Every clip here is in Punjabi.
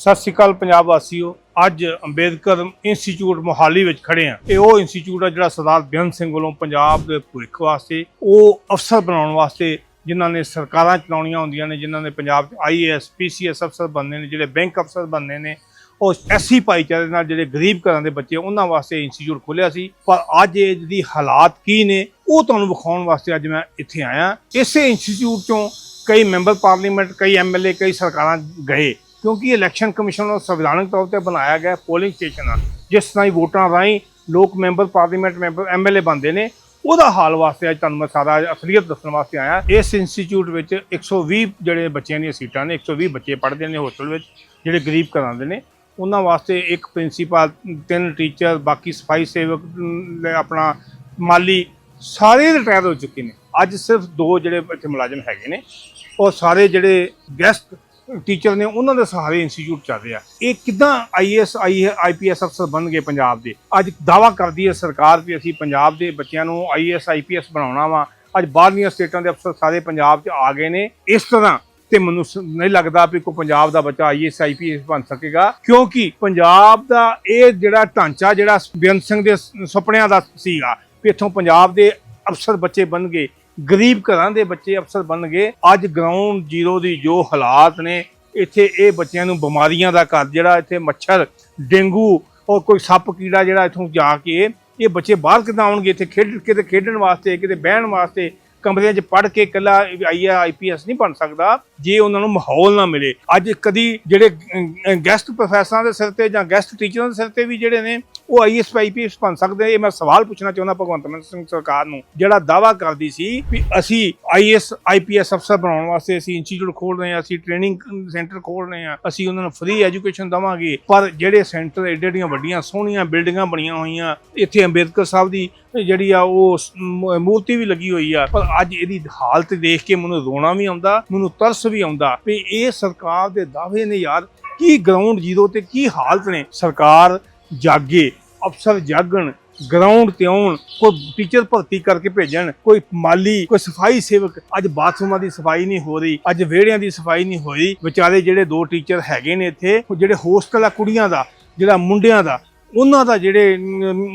ਸਤਿ ਸ਼੍ਰੀ ਅਕਾਲ ਪੰਜਾਬ ਵਾਸੀਓ। ਅੱਜ ਅੰਬੇਦਕਰ ਇੰਸਟੀਚਿਊਟ ਮੋਹਾਲੀ ਵਿੱਚ ਖੜੇ ਆ ਇਹ ਉਹ ਇੰਸਟੀਚਿਊਟ ਆ ਜਿਹੜਾ ਸਰਦਾਰ ਬੇਅੰਤ ਸਿੰਘ ਵੱਲੋਂ ਪੰਜਾਬ ਦੇ ਭਵਿੱਖ ਵਾਸਤੇ, ਉਹ ਅਫਸਰ ਬਣਾਉਣ ਵਾਸਤੇ ਜਿਨ੍ਹਾਂ ਨੇ ਸਰਕਾਰਾਂ ਚਲਾਉਣੀਆਂ ਹੁੰਦੀਆਂ ਨੇ, ਜਿਨ੍ਹਾਂ ਨੇ ਪੰਜਾਬ 'ਚ ਆਈਏਐਸ ਪੀਸੀਐਸ ਅਫਸਰ ਬਣਨੇ ਨੇ, ਜਿਹੜੇ ਬੈਂਕ ਅਫਸਰ ਬਣਨੇ ਨੇ, ਉਹ ਐਸੀ ਭਾਈਚਾਰੇ ਨਾਲ ਜਿਹੜੇ ਗਰੀਬ ਘਰਾਂ ਦੇ ਬੱਚੇ ਉਹਨਾਂ ਵਾਸਤੇ ਇੰਸਟੀਚਿਊਟ ਖੋਲ੍ਹਿਆ ਸੀ। ਪਰ ਅੱਜ ਇਹ ਦੀ ਹਾਲਾਤ ਕੀ ਨੇ, ਉਹ ਤੁਹਾਨੂੰ ਵਿਖਾਉਣ ਵਾਸਤੇ ਅੱਜ ਮੈਂ ਇੱਥੇ ਆਇਆ। ਇਸੇ ਇੰਸਟੀਚਿਊਟ ਚੋਂ ਕਈ ਮੈਂਬਰ ਪਾਰਲੀਮੈਂਟ, ਕਈ ਐਮਐਲਏ ਕਈ ਸਰਕਾਰਾਂ ਗਏ। ਕਿਉਂਕਿ ਇਲੈਕਸ਼ਨ ਕਮਿਸ਼ਨ ਨੂੰ ਸੰਵਿਧਾਨਕ ਤੌਰ ਤੇ ਬਣਾਇਆ ਗਿਆ ਪੋਲਿੰਗ ਸਟੇਸ਼ਨ ਆ, ਜਿਸ ਤਰ੍ਹਾਂ ਹੀ ਵੋਟਾਂ ਰਾਹੀਂ ਲੋਕ ਮੈਂਬਰ ਪਾਰਲੀਮੈਂਟ ਮੈਂਬਰ ਐਮਐਲਏ ਬਣਦੇ ਨੇ। ਉਹਦਾ ਹਾਲ ਵਾਸਤੇ ਅੱਜ ਤੁਹਾਨੂੰ ਮੈਂ ਸਾਰਾ ਅਸਲੀਅਤ ਦੱਸਣ ਵਾਸਤੇ ਆਇਆ। ਇਸ ਇੰਸਟੀਚਿਊਟ ਵਿੱਚ 120 ਜਿਹੜੇ ਬੱਚਿਆਂ ਦੀਆਂ ਸੀਟਾਂ ਨੇ 120 ਬੱਚੇ ਪੜ੍ਹਦੇ ਨੇ ਹੋਸਟਲ ਵਿੱਚ, ਜਿਹੜੇ ਗਰੀਬ ਘਰਾਂ ਦੇ ਨੇ। ਉਹਨਾਂ ਵਾਸਤੇ ਇੱਕ ਪ੍ਰਿੰਸੀਪਲ ਤਿੰਨ ਟੀਚਰ ਬਾਕੀ ਸਫ਼ਾਈ ਸੇਵਕ ਆਪਣਾ ਮਾਲੀ ਸਾਰੇ ਰਿਟਾਇਰ ਹੋ ਚੁੱਕੇ ਨੇ। ਅੱਜ ਸਿਰਫ ਦੋ ਜਿਹੜੇ ਇੱਥੇ ਮੁਲਾਜ਼ਮ ਹੈਗੇ ਨੇ। ਉਹ ਸਾਰੇ ਜਿਹੜੇ ਗੈਸਟ ਟੀਚਰ ਨੇ ਉਹਨਾਂ ਦੇ ਸਹਾਰੇ ਇੰਸਟੀਚਿਊਟ ਚੱਲ ਰਿਹਾ। ਇਹ ਕਿਦਾਂ ਆਈਐਸ ਆਈਪੀਐਸ ਅਫਸਰ ਬਣ ਗਏ ਪੰਜਾਬ ਦੇ? ਅੱਜ ਦਾਵਾ ਕਰਦੀ ਹੈ ਸਰਕਾਰ ਵੀ ਅਸੀਂ ਪੰਜਾਬ ਦੇ ਬੱਚਿਆਂ ਨੂੰ ਆਈਐਸ ਆਈਪੀਐਸ ਬਣਾਉਣਾ ਵਾ। ਅੱਜ ਬਾਹਰਲੀਆਂ ਸਟੇਟਾਂ ਦੇ ਅਫਸਰ ਸਾਰੇ ਪੰਜਾਬ 'ਚ ਆ ਗਏ ਨੇ। ਇਸ ਤਰ੍ਹਾਂ ਤੇ ਮੈਨੂੰ ਸ- ਨਹੀਂ ਲੱਗਦਾ ਵੀ ਕੋਈ ਪੰਜਾਬ ਦਾ ਬੱਚਾ ਆਈਐਸ ਆਈਪੀਐਸ ਬਣ ਸਕੇਗਾ, ਕਿਉਂਕਿ ਪੰਜਾਬ ਦਾ ਇਹ ਜਿਹੜਾ ਢਾਂਚਾ, ਜਿਹੜਾ ਬੇਅੰਤ ਸਿੰਘ ਦੇ ਸੁਪਨਿਆਂ ਦਾ ਸੀਗਾ ਵੀ ਇੱਥੋਂ ਪੰਜਾਬ ਦੇ ਅਫਸਰ ਬੱਚੇ ਬਣ ਗਏ। ਗਰੀਬ ਘਰਾਂ ਦੇ ਬੱਚੇ ਅਫਸਰ ਬਣਨਗੇ ਅੱਜ ਗਰਾਊਂਡ ਜ਼ੀਰੋ ਦੀ ਜੋ ਹਾਲਾਤ ਨੇ, ਇੱਥੇ ਇਹ ਬੱਚਿਆਂ ਨੂੰ ਬਿਮਾਰੀਆਂ ਦਾ ਘਰ ਜਿਹੜਾ ਇੱਥੇ ਮੱਛਰ, ਡੇਂਗੂ ਔਰ ਕੋਈ ਸੱਪ ਕੀੜਾ ਜਿਹੜਾ ਇੱਥੋਂ ਜਾ ਕੇ ਇਹ ਬੱਚੇ ਬਾਹਰ ਕਿੱਦਾਂ ਆਉਣਗੇ? ਇੱਥੇ ਖੇਡ, ਕਿਤੇ ਖੇਡਣ ਵਾਸਤੇ, ਕਿਤੇ ਬਹਿਣ ਵਾਸਤੇ ਕਮਰਿਆਂ 'ਚ ਪੜ੍ਹ ਕੇ ਇਕੱਲਾ ਆਈਆ ਆਈਪੀਐਸ ਨਹੀਂ ਬਣ ਸਕਦਾ, ਜੇ ਉਹਨਾਂ ਨੂੰ ਮਾਹੌਲ ਨਾ ਮਿਲੇ। ਅੱਜ ਕਦੀ ਜਿਹੜੇ ਗੈਸਟ ਪ੍ਰੋਫੈਸਰਾਂ ਦੇ ਸਿਰ ਤੇ ਜਾਂ ਗੈਸਟ ਟੀਚਰਾਂ ਦੇ ਸਿਰ ਤੇ ਵੀ ਜਿਹੜੇ ਨੇ ਉਹ ਆਈਐਸ ਆਈਪੀਐਸ ਬਣ ਸਕਦੇ ਇਹ ਮੈਂ ਸਵਾਲ ਪੁੱਛਣਾ ਚਾਹੁੰਦਾ ਭਗਵੰਤ ਮਾਨ ਸਿੰਘ ਸਰਕਾਰ ਨੂੰ, ਜਿਹੜਾ ਦਾਵਾ ਕਰਦੀ ਸੀ ਵੀ ਅਸੀਂ ਆਈਐਸ ਆਈਪੀਐਸ ਅਫਸਰ ਬਣਾਉਣ ਵਾਸਤੇ ਅਸੀਂ ਇੰਸਟੀਚਿਊਟ ਖੋਲ ਰਹੇ ਹਾਂ, ਅਸੀਂ ਟ੍ਰੇਨਿੰਗ ਸੈਂਟਰ ਖੋਲ ਰਹੇ ਹਾਂ, ਅਸੀਂ ਉਹਨਾਂ ਨੂੰ ਫ੍ਰੀ ਐਜੂਕੇਸ਼ਨ ਦਵਾਂਗੇ। ਪਰ ਜਿਹੜੇ ਸੈਂਟਰ ਏਡੇ ਐਡੀਆਂ ਵੱਡੀਆਂ ਸੋਹਣੀਆਂ ਬਿਲਡਿੰਗਾਂ ਬਣੀਆਂ ਹੋਈਆਂ, ਇੱਥੇ ਅੰਬੇਦਕਰ ਸਾਹਿਬ ਦੀ ਜਿਹੜੀ ਆ ਉਹ ਮੂਰਤੀ ਵੀ ਲੱਗੀ ਹੋਈ ਆ। ਪਰ ਅੱਜ ਇਹਦੀ ਹਾਲਤ ਦੇਖ ਕੇ ਮੈਨੂੰ ਰੋਣਾ ਵੀ ਆਉਂਦਾ, ਮੈਨੂੰ ਤਰਸ ਵੀ ਆਉਂਦਾ ਵੀ ਇਹ ਸਰਕਾਰ ਦੇ ਦਾਅਵੇ ਨੇ ਯਾਰ, ਕੀ ਗਰਾਊਂਡ ਜ਼ੀਰੋ ਤੇ ਕੀ ਹਾਲਤ ਨੇ? ਸਰਕਾਰ ਜਾਗੇ, ਅਫਸਰ ਜਾਗਣ ਗਰਾਊਂਡ ਤੇ ਆਉਣ, ਕੋਈ ਟੀਚਰ ਭਰਤੀ ਕਰਕੇ ਭੇਜਣ, ਕੋਈ ਮਾਲੀ, ਕੋਈ ਸਫ਼ਾਈ ਸੇਵਕ, ਅੱਜ ਬਾਥਰੂਮਾਂ ਦੀ ਸਫ਼ਾਈ ਨਹੀਂ ਹੋ ਰਹੀ, ਅੱਜ ਵਿਹੜਿਆਂ ਦੀ ਸਫ਼ਾਈ ਨਹੀਂ ਹੋ ਰਹੀ। ਵਿਚਾਰੇ ਜਿਹੜੇ ਦੋ ਟੀਚਰ ਹੈਗੇ ਨੇ ਇੱਥੇ, ਉਹ ਜਿਹੜੇ ਹੋਸਟਲ ਆ ਕੁੜੀਆਂ ਦਾ, ਜਿਹੜਾ ਮੁੰਡਿਆਂ ਦਾ, ਉਹਨਾਂ ਦਾ ਜਿਹੜੇ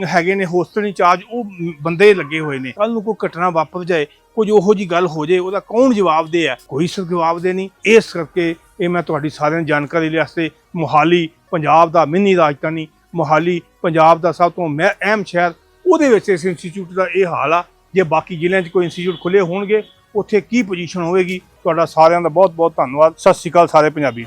ਹੈਗੇ ਨੇ ਹੋਸਟਲ ਇੰਚਾਰਜ, ਉਹ ਬੰਦੇ ਲੱਗੇ ਹੋਏ ਨੇ। ਕੱਲ ਨੂੰ ਕੋਈ ਘਟਨਾ ਵਾਪਰ ਜਾਏ, ਕੁਝ ਉਹੋ ਜੀ ਗੱਲ ਹੋ ਜਾਏ, ਉਹਦਾ ਕੌਣ ਜਵਾਬ ਦੇ ਆ? ਕੋਈ ਸਰ ਜਵਾਬ ਦੇ ਨਹੀਂ। ਇਸ ਕਰਕੇ ਇਹ ਮੈਂ ਤੁਹਾਡੀ ਸਾਰਿਆਂ ਨੂੰ ਜਾਣਕਾਰੀ ਲਈ ਵਾਸਤੇ ਮੋਹਾਲੀ, ਪੰਜਾਬ ਦਾ ਮਿੰਨੀ ਰਾਜਧਾਨੀ ਮੋਹਾਲੀ ਪੰਜਾਬ ਦਾ ਸਭ ਤੋਂ ਮੈਂ ਅਹਿਮ ਸ਼ਹਿਰ, ਉਹਦੇ ਵਿੱਚ ਇਸ ਇੰਸਟੀਚਿਊਟ ਦਾ ਇਹ ਹਾਲ ਆ। ਜੇ ਬਾਕੀ ਜ਼ਿਲ੍ਹਿਆਂ 'ਚ ਕੋਈ ਇੰਸਟੀਚਿਊਟ ਖੁੱਲੇ ਹੋਣਗੇ, ਉੱਥੇ ਕੀ ਪੋਜੀਸ਼ਨ ਹੋਵੇਗੀ, ਤੁਹਾਡਾ ਸਾਰਿਆਂ ਦਾ ਬਹੁਤ ਬਹੁਤ ਧੰਨਵਾਦ। ਸਤਿ ਸ਼੍ਰੀ ਅਕਾਲ ਸਾਰੇ ਪੰਜਾਬੀ।